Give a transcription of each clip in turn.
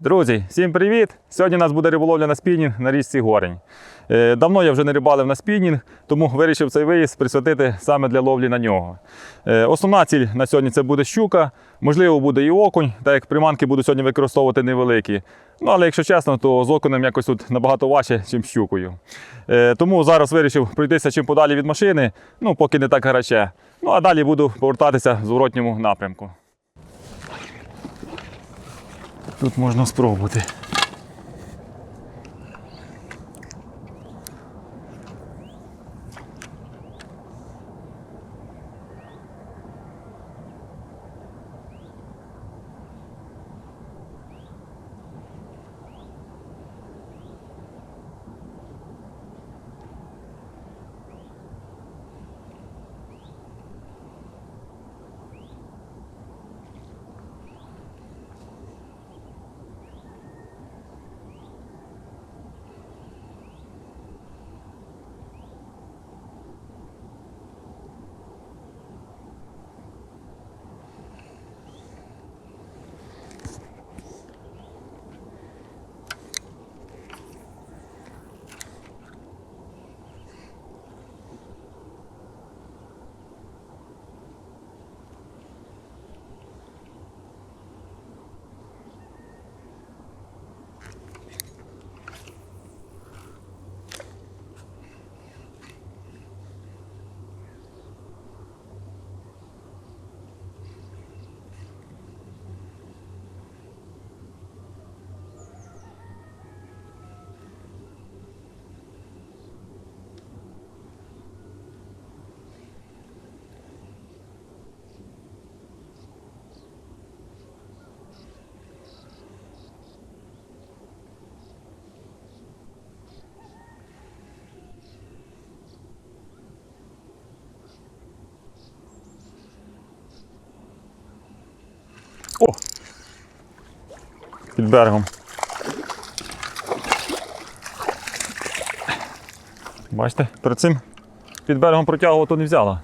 Друзі, всім привіт! Сьогодні у нас буде риболовля на спінінг на річці Горень. Е, Давно я вже не рибалив на спінінг, тому вирішив цей виїзд присвятити саме для ловлі на нього. Е, Основна ціль на сьогодні це буде щука, можливо, буде і окунь, так як приманки буду сьогодні використовувати невеликі. Ну, але якщо чесно, то з окунем якось тут набагато важче, ніж щукою. Е, Тому зараз вирішив пройтися чим подалі від машини, ну поки не так гаряче. Ну а далі буду повертатися в зворотньому напрямку. Тут можна спробувати. О! Під берегом. Бачите, перед цим під берегом протягувати не взяла.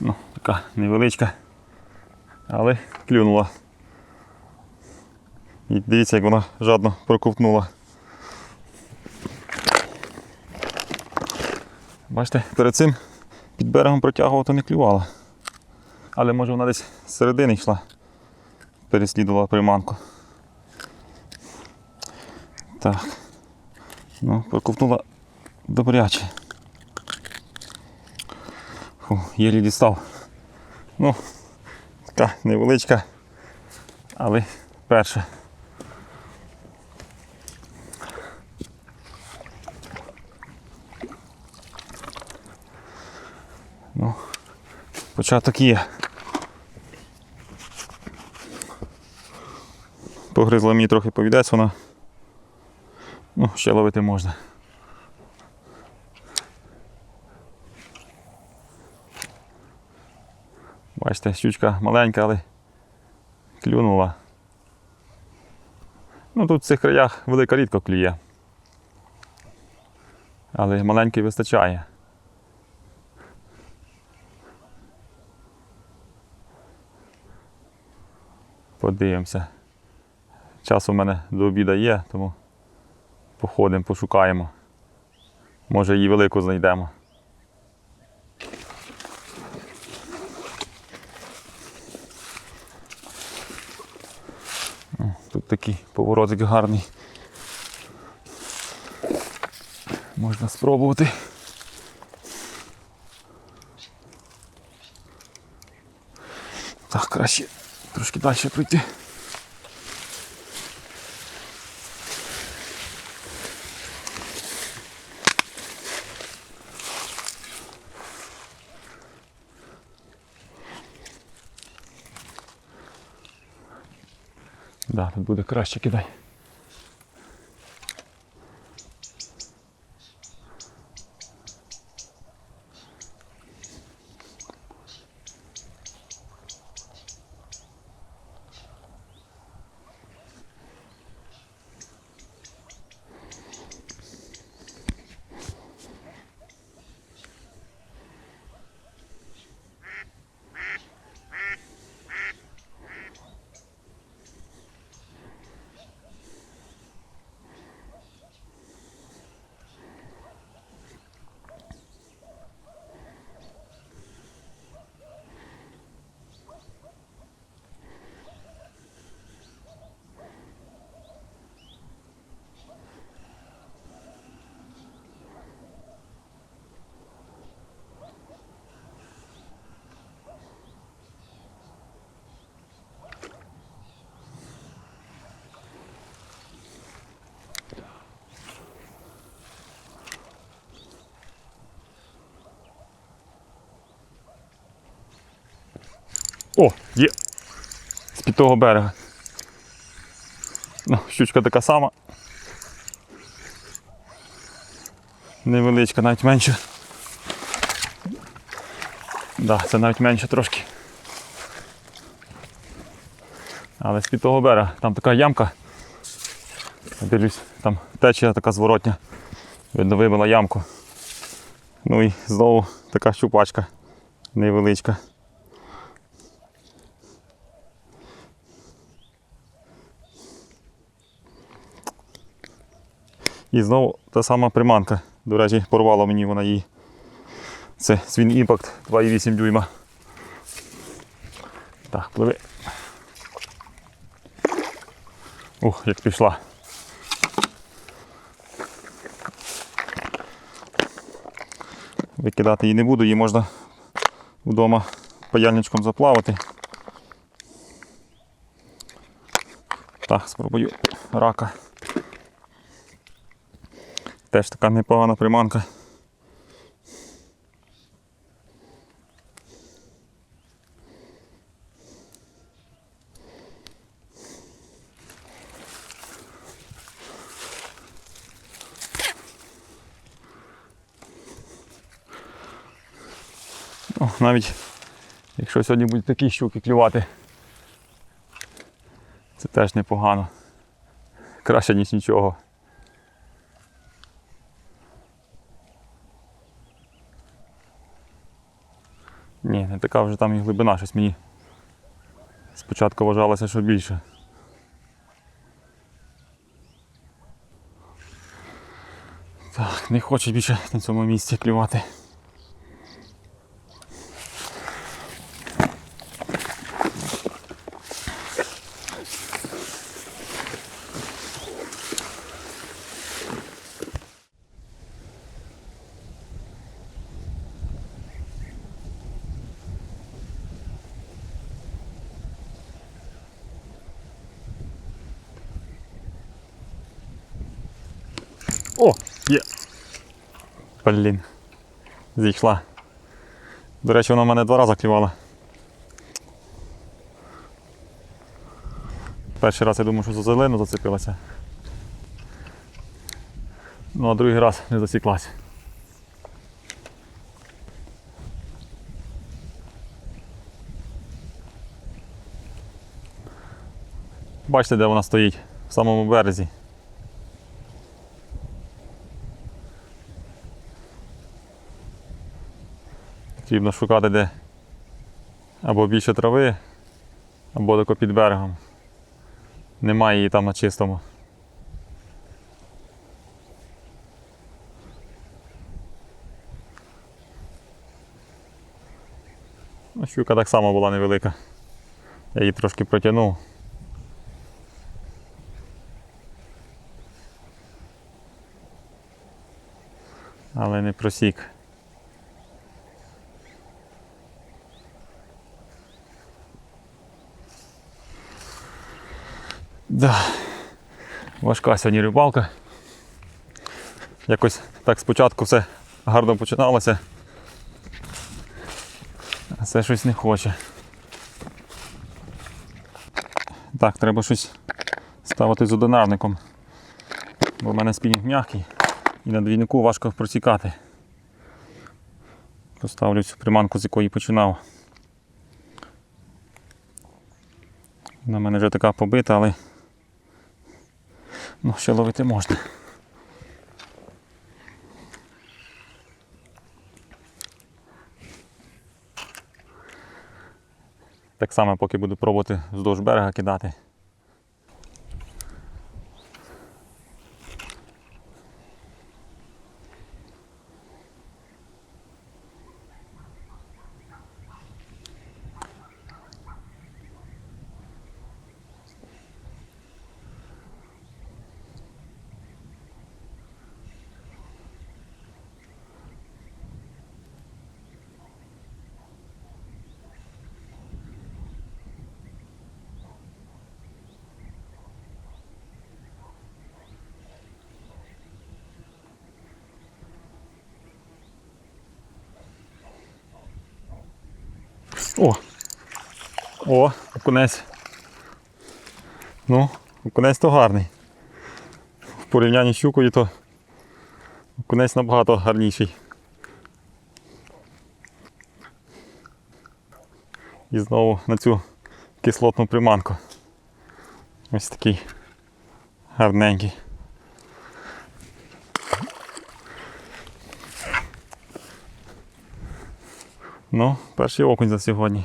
Ну, така невеличка. Але клюнула. І дивіться, як вона жадно проковтнула. Бачите, перед цим під берегом протягувати не клювала. Але може вона десь з середини йшла, переслідувала приманку. Так. Ну, проковтнула добряче. Фу, єлі дістав. Ну, така невеличка, але перша. Ну, початок є. Погризла мені трохи повідець вона. Ну, ще ловити можна. Бачите, щучка маленька, але клюнула. Ну тут в цих краях велика рідко клює. Але маленький вистачає. Подивимося. Час у мене до обіду є, тому походимо, пошукаємо. Може її велику знайдемо. Тут такий поворотик гарний. Можна спробувати. Так, краще трошки далі пройти. Да, тут буде краще кидай. О, є. З-під того берега. Ну, щучка така сама. Невеличка, навіть менша. Да, це навіть менше трошки. Але з-під того берега, там така ямка. Дивлюсь, там течія така зворотня. Видно, вибила ямку. Ну і знову така щупачка невеличка. І знову та сама приманка. До речі, порвала мені вона її. Це Swing Impact 2,8 дюйма. Так, пливи. Ух, як пішла. Викидати її не буду, її можна вдома паяльничком заплавати. Так, спробую рака. Теж така непогана приманка. О, навіть якщо сьогодні будуть такі щуки клювати, це теж непогано. Краще, ніж нічого. Ні, не така вже там і глибина, щось мені спочатку вважалося, що більше. Так, не хочу більше на цьому місці клювати. О, є. Блін. Зійшла. До речі, вона в мене два рази клювала. Перший раз я думав, що за зелену зацепилася. Ну а другий раз не засіклась. Бачите, де вона стоїть? В самому березі. Потрібно шукати де або більше трави, або тако під берегом. Немає її там на чистому. Ну, щука так само була невелика. Я її трошки протягнув. Але не просік. Да. Важка сьогодні рибалка. Якось так спочатку все гарно починалося. А це щось не хоче. Так, треба щось ставити з одинарником. Бо в мене спінінг м'який і на двійнику важко просікати. Поставлю цю приманку, з якої починав. Вона в мене вже така побита, але ну, ще ловити можна. Так само, поки буду пробувати вздовж берега кидати. О! О, окунець. Ну, окунець то гарний. В порівнянні з щукою, то окунець набагато гарніший. І знову на цю кислотну приманку. Ось такий гарненький. Ну, перший окунь за сьогодні.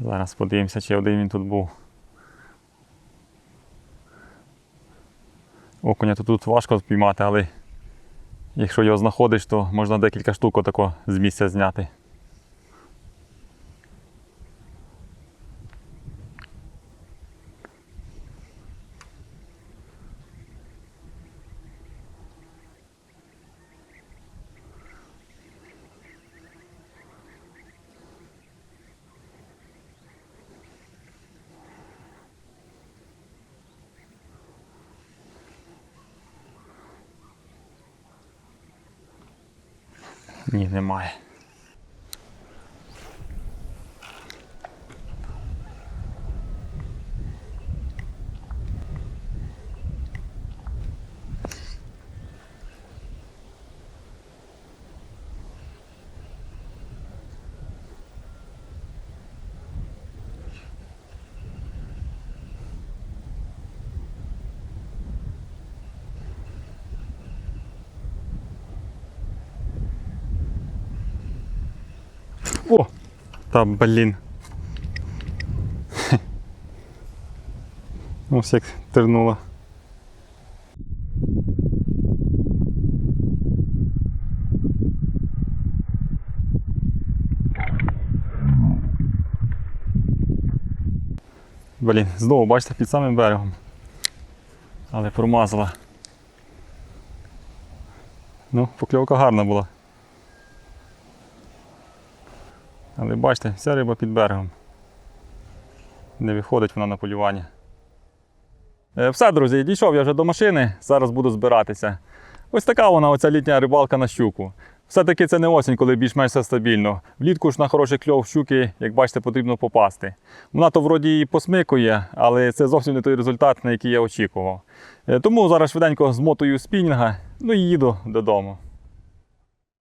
Зараз подивимося, чи один він тут був. Окуня то тут важко спіймати, але якщо його знаходиш, то можна декілька штук отако з місця зняти. Ні, немає. О! Та блін. Ось як тернуло. Блін, знову бачите під самим берегом. Але промазала. Ну, покльовка гарна була. Але бачите, вся риба під берегом. Не виходить вона на полювання. Е, Все, друзі, дійшов я вже до машини, зараз буду збиратися. Ось така вона, оця літня рибалка на щуку. Все-таки це не осінь, коли більш-менш все стабільно. Влітку ж на хороший кльов щуки, як бачите, потрібно попасти. Вона то вроді і посмикує, але це зовсім не той результат, на який я очікував. Е, Тому зараз швиденько змотую спінінга, ну і їду додому.